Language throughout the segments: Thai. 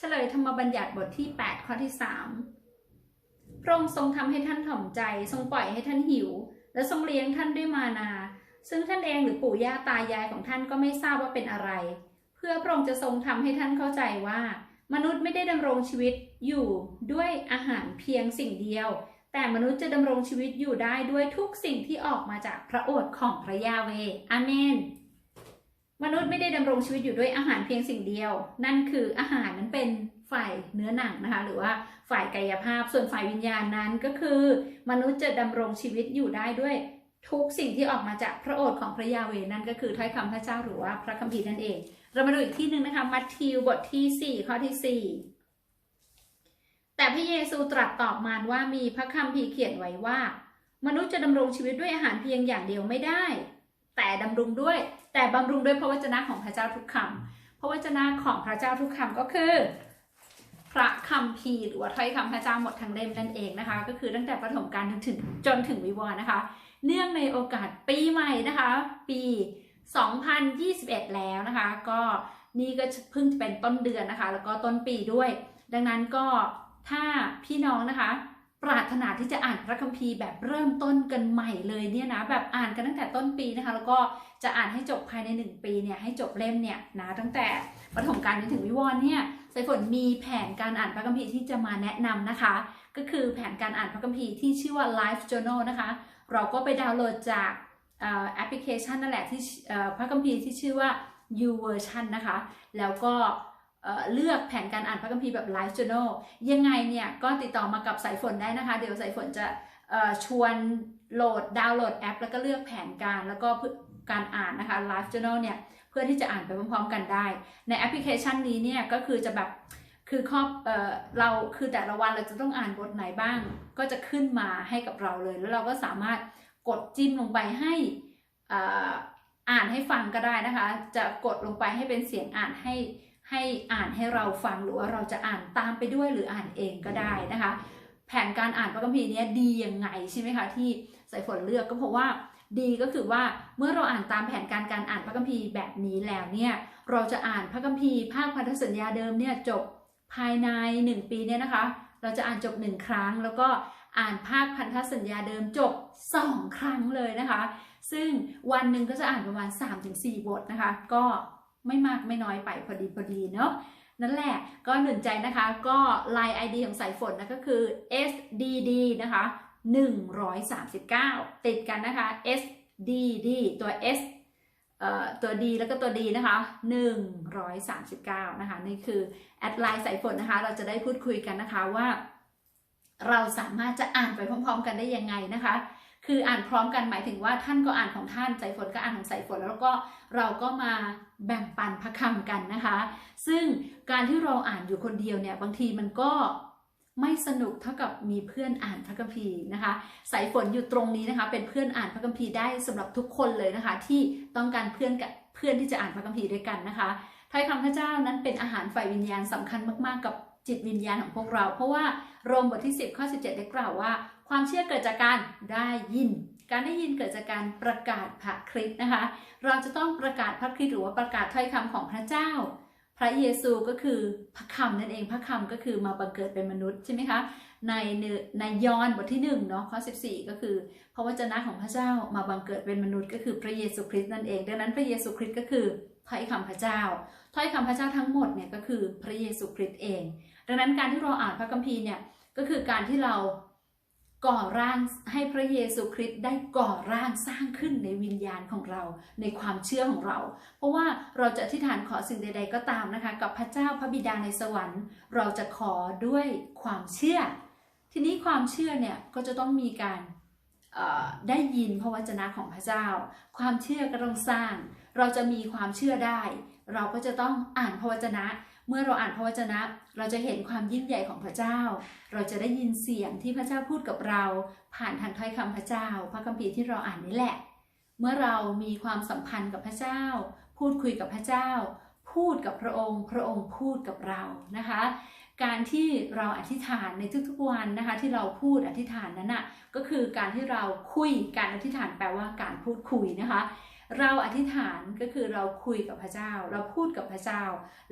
เฉลยธรรมบัญญัติบทที่ 8 ข้อที่ 3 พระองค์ทรงทำให้ท่านถ่อมใจ ทรงปล่อยให้ท่านหิว และทรงเลี้ยงท่านด้วยมานา ซึ่งท่านเองหรือปู่ย่าตายายของท่านก็ไม่ทราบว่าเป็นอะไร เพื่อพระองค์จะทรงทำให้ท่านเข้าใจว่า มนุษย์ไม่ได้ดำรงชีวิตอยู่ด้วยอาหารเพียงสิ่งเดียว แต่มนุษย์จะดำรงชีวิตอยู่ได้ด้วยทุกสิ่งที่ออกมาจากพระโอษฐ์ของพระยาเว อาเมน มนุษย์ไม่ได้ดำรงชีวิตอยู่ด้วยอาหารเพียงสิ่งเดียว นั่นคืออาหารนั้นเป็นฝ่ายเนื้อหนังนะคะ หรือว่าฝ่ายกายภาพ ส่วนฝ่ายวิญญาณนั้นก็คือ มนุษย์จะดำรงชีวิตอยู่ได้ด้วยทุกสิ่งที่ออกมาจากพระโอษฐ์ของพระยาเวนั่นก็คือถ้อยคำพระเจ้าหรือว่าพระคัมภีร์นั่นเอง เรามาดูอีกที่หนึ่งนะคะ มัทธิวบทที่ 4 ข้อที่ 4 แต่พระเยซูตรัสตอบมารว่ามีพระคัมภีร์เขียนไว้ว่า มนุษย์จะดำรงชีวิตด้วยอาหารเพียงอย่างเดียวไม่ได้ แต่ดำรงด้วย แต่บำรุงด้วยพระวจนะของพระเจ้าทุกคำพระวจนะของพระเจ้าทุกคำก็คือ พระคัมภีหรือว่าถ้อยคำพระเจ้าหมดทั้งเล่มนั่นเองนะคะ ก็คือตั้งแต่ประถมการจนถึงจนถึงวิวาห์นะคะ เนื่องในโอกาสปีใหม่นะคะ ปี 2021 แล้วนะคะ ก็นี่ก็เพิ่งจะเป็นต้นเดือนนะคะ แล้วก็ต้นปีด้วย ดังนั้นก็ถ้าพี่น้องนะคะ ปรารถนาที่จะอ่านพระคัมภีร์แบบเริ่มต้นกันใหม่เลยเนี่ยนะแบบอ่านกันตั้งแต่ต้นปีนะคะ แล้วก็จะอ่านให้จบภายใน 1 ปีเนี่ยให้จบเล่มเนี่ยนะตั้งแต่ปฐมกาลจนถึงวิวรณ์เนี่ยสายฝนมีแผนการอ่านพระคัมภีร์ที่จะมาแนะนำนะคะ ก็คือแผนการอ่านพระคัมภีร์ที่ชื่อว่า Life Journal นะคะ เราก็ไปดาวน์โหลดจากแอปพลิเคชันนั่นแหละที่พระคัมภีร์ที่ชื่อว่า U Version นะคะ แล้วก็ เลือกแผนการอ่านพระคัมภีร์แบบ Live Journal ยังไงเนี่ยก็ติดต่อมากับสายฝนได้นะคะ เดี๋ยวสายฝนจะชวนโหลดดาวน์โหลดแอป แล้วก็เลือกแผนการแล้วก็การอ่านนะคะ Live Journal เนี่ยเพื่อที่จะอ่านไปพร้อมๆกันได้ ในแอปพลิเคชันนี้เนี่ยก็คือจะแบบคือครอบเออเราคือแต่ละวันเราจะต้องอ่านบทไหนบ้าง ก็จะขึ้นมาให้กับเราเลย แล้วเราก็สามารถกดจิ้มลงไปให้อ่านให้ฟังก็ได้นะคะ จะกดลงไปให้เป็นเสียงอ่านให้ ให้อ่านให้เราฟังหรือว่าเราจะอ่านตามไปด้วยหรืออ่านเองก็ได้นะคะ แผนการอ่านพระคัมภีร์นี้ดียังไงใช่ไหมคะที่สายฝนเลือกก็เพราะว่าดีก็คือว่าเมื่อเราอ่านตามแผนการการอ่านพระคัมภีร์แบบนี้แล้วเนี่ยเราจะอ่านพระคัมภีร์ภาคพันธสัญญาเดิมเนี่ยจบภายใน 1 ปีเนี่ยนะคะ เราจะอ่านจบ 1 ครั้ง แล้วก็อ่านภาคพันธสัญญาเดิมจบ 2 ครั้งเลยนะคะ ซึ่งวันหนึ่งก็จะอ่านประมาณ 3-4 บทนะคะ ก็ ไม่มากไม่น้อยไปพอดีพอดีเนาะนั่นแหละก็หนุนใจนะคะก็ Line ID ของสายฝนนะก็คือ SDD นะคะ 139 ติดกันนะคะ SDD ตัว S ตัว D แล้วก็ตัว D นะคะ 139 นะคะ นี่คือแอดไลน์สายฝนนะคะ เราจะได้พูดคุยกันนะคะว่า เราสามารถจะอ่านไปพร้อม ๆ กันได้ยังไงนะคะ คืออ่านพร้อมกันหมายถึงว่าท่านก็อ่านของท่านสายฝนก็อ่านของสายฝนแล้วก็เราก็มาแบ่งปันพระคำกันนะคะ ซึ่งการที่เราอ่านอยู่คนเดียวเนี่ยบางทีมันก็ไม่สนุกเท่ากับมีเพื่อนอ่านพระคัมภีร์นะคะ สายฝนอยู่ตรงนี้นะคะ เป็นเพื่อนอ่านพระคัมภีร์ได้สำหรับทุกคนเลยนะคะ ที่ต้องการเพื่อนกับเพื่อนที่จะอ่านพระคัมภีร์ด้วยกันนะคะถ้อยคำพระเจ้านั้นเป็นอาหารฝ่ายวิญญาณสำคัญมากๆกับจิตวิญญาณของพวกเรา เพราะว่าโรมบทที่ 10 ข้อ 17 ได้กล่าวว่า ความเชื่อเกิดจากการได้ยิน การได้ยินเกิดจากการประกาศพระคริสต์นะคะ เราจะต้องประกาศพระคริสต์หรือว่าประกาศถ้อยคำของพระเจ้า พระเยซูก็คือพระคำนั่นเองพระคำก็คือมาบังเกิดเป็นมนุษย์ใช่ไหมคะในในยอห์นบทที่1เนาะข้อ14 ก็คือพระวจนะของพระเจ้ามาบังเกิดเป็นมนุษย์ก็คือพระเยซูคริสต์นั่นเอง ดังนั้นพระเยซูคริสต์ก็คือถ้อยคำพระเจ้า ถ้อยคำพระเจ้าทั้งหมดเนี่ยก็คือพระเยซูคริสต์เอง ดังนั้นการที่เราอ่านพระคัมภีร์เนี่ยก็คือการที่เรา ก่อร่างให้พระเยซูคริสต์ได้ก่อร่างสร้างขึ้นในวิญญาณของเราในความเชื่อของเรา เพราะว่าเราจะอธิษฐานขอสิ่งใด ๆ ก็ตามนะคะ กับพระเจ้าพระบิดาในสวรรค์ เราจะขอด้วยความเชื่อ ทีนี้ความเชื่อเนี่ยก็จะต้องมีการได้ยินพระวจนะของพระเจ้า ความเชื่อก็ต้องสร้าง เราจะมีความเชื่อได้ เราก็จะต้องอ่านพระวจนะ เมื่อเราอ่านพระวจนะ เราจะเห็นความยิ่งใหญ่ของพระเจ้า เราจะได้ยินเสียงที่พระเจ้าพูดกับเรา ผ่านทางถ้อยคำพระเจ้า พระคัมภีร์ที่เราอ่านนี่แหละ เมื่อเรามีความสัมพันธ์กับพระเจ้า พูดคุยกับพระเจ้า พูดกับพระองค์ พระองค์พูดกับเรานะคะ การที่เราอธิษฐานในทุกๆวันนะคะ ที่เราพูดอธิษฐานนั้นน่ะก็คือการที่เราคุยการอธิษฐานแปลว่าการพูดคุยนะคะ เราอธิษฐานก็คือเราคุยกับพระเจ้า เราพูดกับพระเจ้า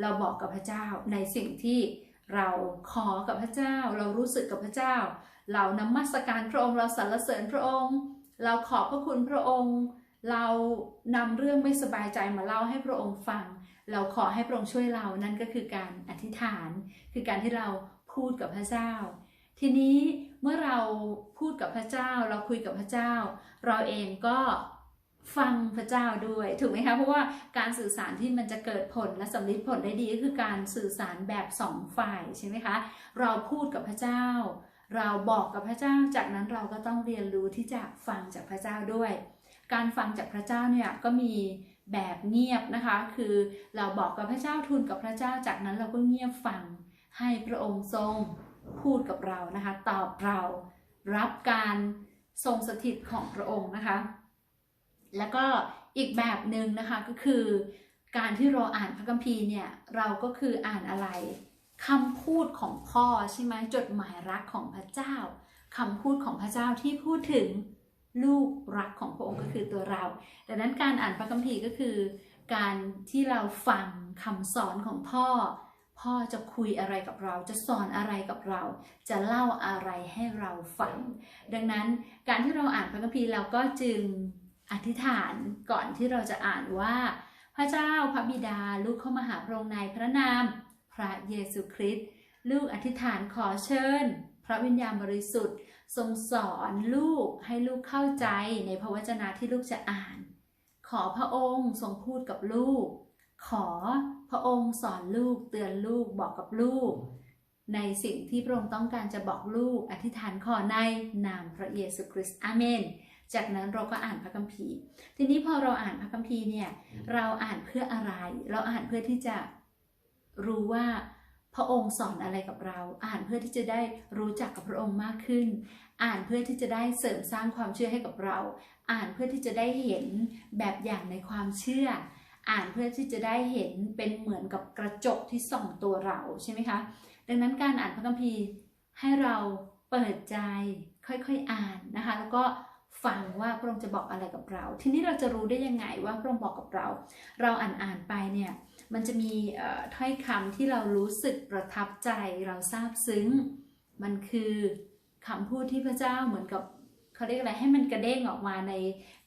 เราบอกกับพระเจ้าในสิ่งที่เราขอกับพระเจ้า เรารู้สึกกับพระเจ้า เรานมัสการพระองค์ เราสรรเสริญพระองค์ เราขอบพระคุณพระองค์ เรานำเรื่องไม่สบายใจมาเล่าให้พระองค์ฟัง เราขอให้พระองค์ช่วยเรานั่นก็คือการอธิษฐาน คือการที่เราพูดกับพระเจ้า ทีนี้เมื่อเราพูดกับพระเจ้า เราคุยกับพระเจ้า เราเองก็ ฟังพระเจ้าด้วยถูกไหมคะเพราะว่าการสื่อสารที่มันจะเกิดผลและสำลิดผลได้ดีก็คือการสื่อสารแบบสองฝ่ายใช่ไหมคะเราพูดกับพระเจ้า เราบอกกับพระเจ้า จากนั้นเราก็ต้องเรียนรู้ที่จะฟังจากพระเจ้าด้วย การฟังจากพระเจ้าเนี่ยก็มีแบบเงียบนะคะ คือเราบอกกับพระเจ้าทูลกับพระเจ้า จากนั้นเราก็เงียบฟังให้พระองค์ทรงพูดกับเรานะคะ ตอบเรารับการทรงสถิตของพระองค์นะคะ แล้วก็อีกแบบหนึ่งนะคะก็คือ การที่เราอ่านพระคัมภีร์เนี่ยเราก็คืออ่านอะไรคำพูดของพ่อใช่ไหมจดหมายรักของพระเจ้าคำพูดของพระเจ้าที่พูดถึงลูกรักของพระองค์ก็คือตัวเรา ดังนั้นการอ่านพระคัมภีร์ก็คือ การที่เราฟังคำสอนของพ่อ พ่อจะคุยอะไรกับเรา จะสอนอะไรกับเรา จะเล่าอะไรให้เราฟัง ดังนั้นการที่เราอ่านพระคัมภีร์เราก็จึง อธิษฐานก่อนที่เราจะอ่านว่า พระเจ้าพระบิดาลูกเข้ามาหาพระองค์ในพระนาม พระเยซูคริสต์ลูกอธิษฐานขอเชิญ พระวิญญาณบริสุทธิ์ ทรงสอนลูกให้ลูกเข้าใจในพระวจนะที่ลูกจะอ่าน ขอพระองค์ทรงพูดกับลูก ขอพระองค์สอนลูกเตือนลูกบอกกับลูก ในสิ่งที่พระองค์ต้องการจะบอกลูกอธิษฐานขอในนามพระเยซูคริสต์อาเมน จากนั้นเราก็อ่านพระคัมภีร์ ทีนี้พอเราอ่านพระคัมภีร์เนี่ยเราอ่านเพื่ออะไร เราอ่านเพื่อที่จะรู้ว่าพระองค์สอนอะไรกับเรา อ่านเพื่อที่จะได้รู้จักกับพระองค์มากขึ้น อ่านเพื่อที่จะได้เสริมสร้างความเชื่อให้กับเรา อ่านเพื่อที่จะได้เห็นแบบอย่างในความเชื่อ อ่านเพื่อที่จะได้เห็นเป็นเหมือนกับกระจกที่ส่องตัวเราใช่ไหมคะ ดังนั้นการอ่านพระคัมภีร์ให้เราเปิดใจค่อยๆอ่านนะคะ แล้วก็ ฟังว่าพระองค์จะบอกอะไรกับเรา ทีนี้เราจะรู้ได้ยังไงว่าพระองค์บอกกับเรา เราอ่านอ่านไปเนี่ยมันจะมีถ้อยคำที่เรารู้สึกประทับใจเราซาบซึ้ง มันคือคำพูดที่พระเจ้าเหมือนกับเขาเรียกอะไรให้มันกระเด้งออกมาใน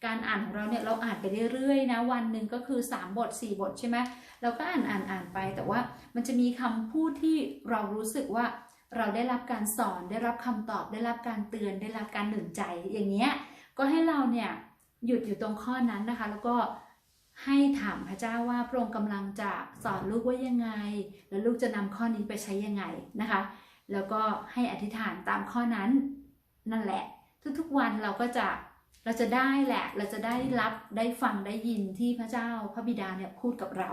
การอ่านของเราเนี่ยเราอ่านไปเรื่อยๆนะวันหนึ่งก็คือ 3 บท 4 บทใช่ไหมเราก็อ่านอ่านอ่านไป แต่ว่ามันจะมีคำพูดที่เรารู้สึกว่าเราได้รับการสอนได้รับคำตอบได้รับการเตือนได้รับการหนุนใจอย่างเงี้ย ก็ให้เราเนี่ยหยุดอยู่ตรงข้อนั้นนะคะ แล้วก็ให้ถามพระเจ้าว่าพระองค์กำลังจะสอนลูกว่ายังไง แล้วลูกจะนำข้อนี้ไปใช้ยังไงนะคะ แล้วก็ให้อธิษฐานตามข้อนั้นนั่นแหละ ทุกๆวันเราก็จะเราจะได้แหละ เราจะได้รับได้ฟังได้ยินที่พระเจ้าพระบิดาเนี่ยพูดกับเรา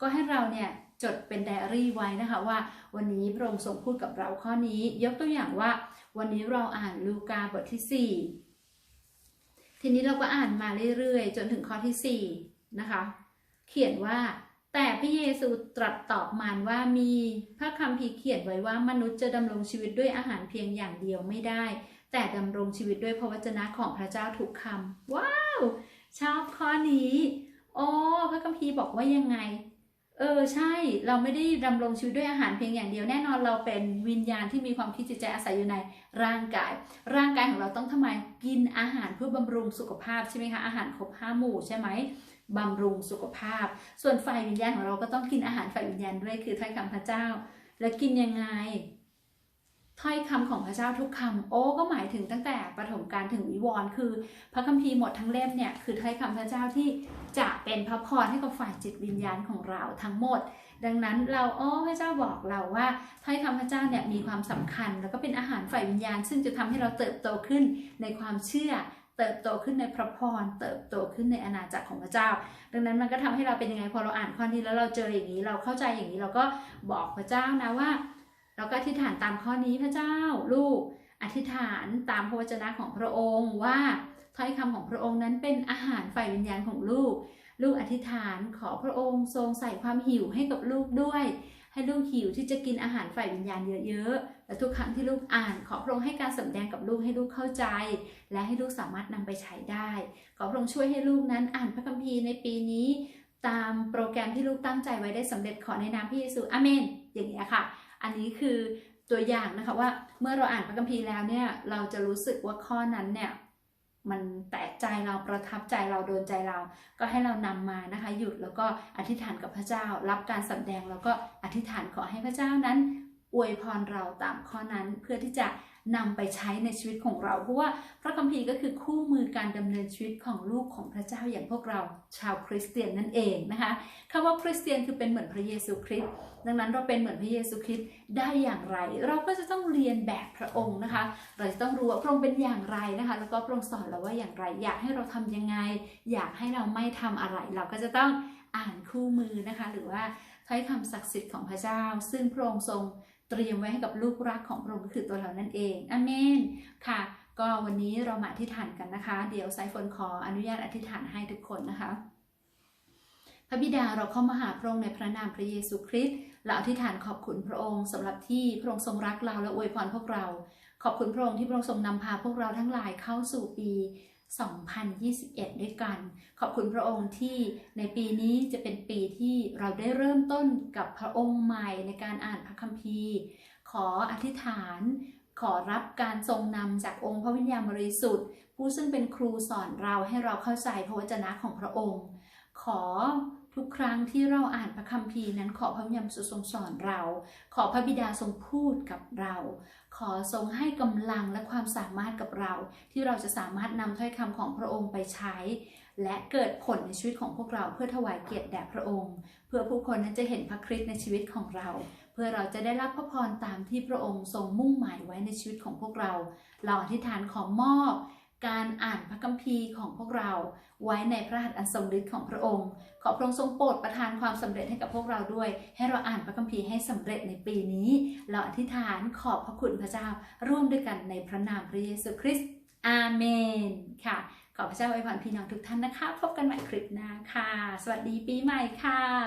ก็ให้เราเนี่ยจดเป็นไดอารี่ไว้นะคะว่า วันนี้พระองค์ทรงพูดกับเราข้อนี้ ยกตัวอย่างว่า วันนี้เราอ่านลูกาบทที่ 4 ทีนี้เราก็อ่านมาเรื่อยๆ จนถึงข้อที่ 4 นะคะ เขียนว่า แต่พระเยซูตรัสตอบมารว่ามีพระคัมภีร์เขียนไว้ว่ามนุษย์จะดำรงชีวิตด้วยอาหารเพียงอย่างเดียวไม่ได้ แต่ดำรงชีวิตด้วยพระวจนะของพระเจ้าทุกคำว้าว ชอบข้อนี้ โอ้พระคัมภีร์บอกว่ายังไง เออใช่เราไม่ได้ดำรงชีวิตด้วยอาหารเพียงอย่างเดียวแน่นอนเราเป็นวิญญาณที่มีความคิดจิตใจอาศัยอยู่ในร่างกาย ร่างกายของเราต้องทำไมกินอาหารเพื่อบำรุงสุขภาพใช่ไหมคะอาหารครบห้าหมู่ใช่ไหมบำรุงสุขภาพ ส่วนฝ่ายวิญญาณของเราก็ต้องกินอาหารฝ่ายวิญญาณด้วยคือถ้อยคำพระเจ้า แล้วกินยังไง ถ้อยคำของพระเจ้าทุกคำโอ้ก็หมายถึงตั้งแต่ปฐมกาลถึงวิวรณ์คือ พระคัมภีร์หมดทั้งเล่มเนี่ยคือถ้อยคำพระเจ้าที่จะเป็นพระพรให้กับฝ่ายจิตวิญญาณของเราทั้งหมด ดังนั้นเราโอ้พระเจ้าบอกเราว่าถ้อยคำพระเจ้าเนี่ยมีความสำคัญ แล้วก็เป็นอาหารฝ่ายวิญญาณ ซึ่งจะทำให้เราเติบโตขึ้นในความเชื่อ เติบโตขึ้นในพระพรเติบโตขึ้นในอาณาจักรของพระเจ้า ดังนั้นมันก็ทำให้เราเป็นยังไงพอเราอ่านข้อนี้แล้วเราเจออย่างนี้เราเข้าใจอย่างนี้เราก็บอกพระเจ้านะว่า เราก็อธิษฐานตามข้อนี้พระเจ้าลูกอธิษฐานตามพระวจนะของพระองค์ว่าถ้อยคำของพระองค์นั้นเป็นอาหารฝ่ายวิญญาณของลูก ลูกอธิษฐานขอพระองค์ทรงใส่ความหิวให้กับลูกด้วย ให้ลูกหิวที่จะกินอาหารฝ่ายวิญญาณเยอะๆ และทุกครั้งที่ลูกอ่านขอพระองค์ให้การสำแดงกับลูกให้ลูกเข้าใจ และให้ลูกสามารถนำไปใช้ได้ ขอพระองค์ช่วยให้ลูกนั้นอ่านพระคัมภีร์ในปีนี้ ตามโปรแกรมที่ลูกตั้งใจไว้ได้สำเร็จขอในนามพระเยซู อาเมน อย่างนี้ค่ะ อันนี้คือตัวอย่างนะคะว่าเมื่อเราอ่านพระคัมภีร์แล้วเนี่ยเราจะรู้สึกว่าข้อนั้นเนี่ยมันแตะใจเราประทับใจเราโดนใจเรา ก็ให้เรานำมานะคะ หยุดแล้วก็อธิษฐานกับพระเจ้า รับการสัมแดงแล้วก็อธิษฐานขอให้พระเจ้านั้น อวยพรเราตามข้อนั้นเพื่อที่จะนำไปใช้ในชีวิตของเรา เพราะว่าพระคัมภีร์ก็คือคู่มือการดำเนินชีวิตของลูกของพระเจ้าอย่างพวกเราชาวคริสเตียนนั่นเองนะคะคำว่าคริสเตียนคือเป็นเหมือนพระเยซูคริสต์ดังนั้นเราเป็นเหมือนพระเยซูคริสต์ได้อย่างไร เราก็จะต้องเรียนแบบพระองค์นะคะ เราจะต้องรู้ว่าพระองค์เป็นอย่างไรนะคะ แล้วก็พระองค์สอนเราว่าอย่างไร อยากให้เราทำยังไง อยากให้เราไม่ทำอะไร เราก็จะต้องอ่านคู่มือนะคะ หรือว่า ถ้อยคำศักดิ์สิทธิ์ของพระเจ้า ซึ่งพระองค์ทรงเตรียมไว้ให้กับลูกรักของพระองค์ก็คือตัวเรานั่นเองอเมนค่ะ ก็วันนี้เรามาอธิษฐานกันนะคะ เดี๋ยวไซฟนขออนุญาตอธิษฐานให้ทุกคนนะคะพระบิดาเราเข้ามาหาพระองค์ในพระนามพระเยซูคริสต์และอธิษฐานขอบคุณพระองค์สำหรับที่พระองค์ทรงรักเราและอวยพรพวกเรา ขอบคุณพระองค์ที่พระองค์ทรงนำพาพวกเราทั้งหลายเข้าสู่ปี 2021 ด้วยกัน ขอบคุณพระองค์ที่ในปีนี้จะเป็นปีที่เราได้เริ่มต้นกับพระองค์ใหม่ในการอ่านพระคัมภีร์ ขออธิษฐาน ขอรับการทรงนำจากองค์พระวิญญาณบริสุทธิ์ ผู้ซึ่งเป็นครูสอนเราให้เราเข้าใจพระวจนะของพระองค์ ขอ ทุกครั้งที่เราอ่านพระคัมภีร์นั้นขอพระวิญญาณบริสุทรงสอนเรา ขอพระบิดาทรงพูดกับเรา ขอทรงให้กำลังและความสามารถกับเรา ที่เราจะสามารถนำถ้อยคำของพระองค์ไปใช้ และเกิดผลในชีวิตของพวกเราเพื่อถวายเกียรติแด่พระองค์ เพื่อผู้คนนั้นจะเห็นพระคริสต์ในชีวิตของเรา เพื่อเราจะได้รับพระพรตามที่พระองค์ทรงมุ่งหมายไว้ในชีวิตของพวกเรา เราอธิษฐานขอมอบ การอ่านพระคัมภีร์ของพวกเราไว้ในพระหัตถ์อันทรงฤทธิ์ของพระองค์ ขอพระองค์ทรงโปรดประทานความสำเร็จให้กับพวกเราด้วย ให้เราอ่านพระคัมภีร์ให้สำเร็จในปีนี้ เราอธิษฐานขอบพระคุณพระเจ้า ร่วมด้วยกันในพระนามพระเยซูคริสต์อาเมน ค่ะ ขอพระเจ้าอวยพรพี่น้องทุกท่านนะคะ พบกันใหม่คลิปหน้าค่ะ สวัสดีปีใหม่ค่ะ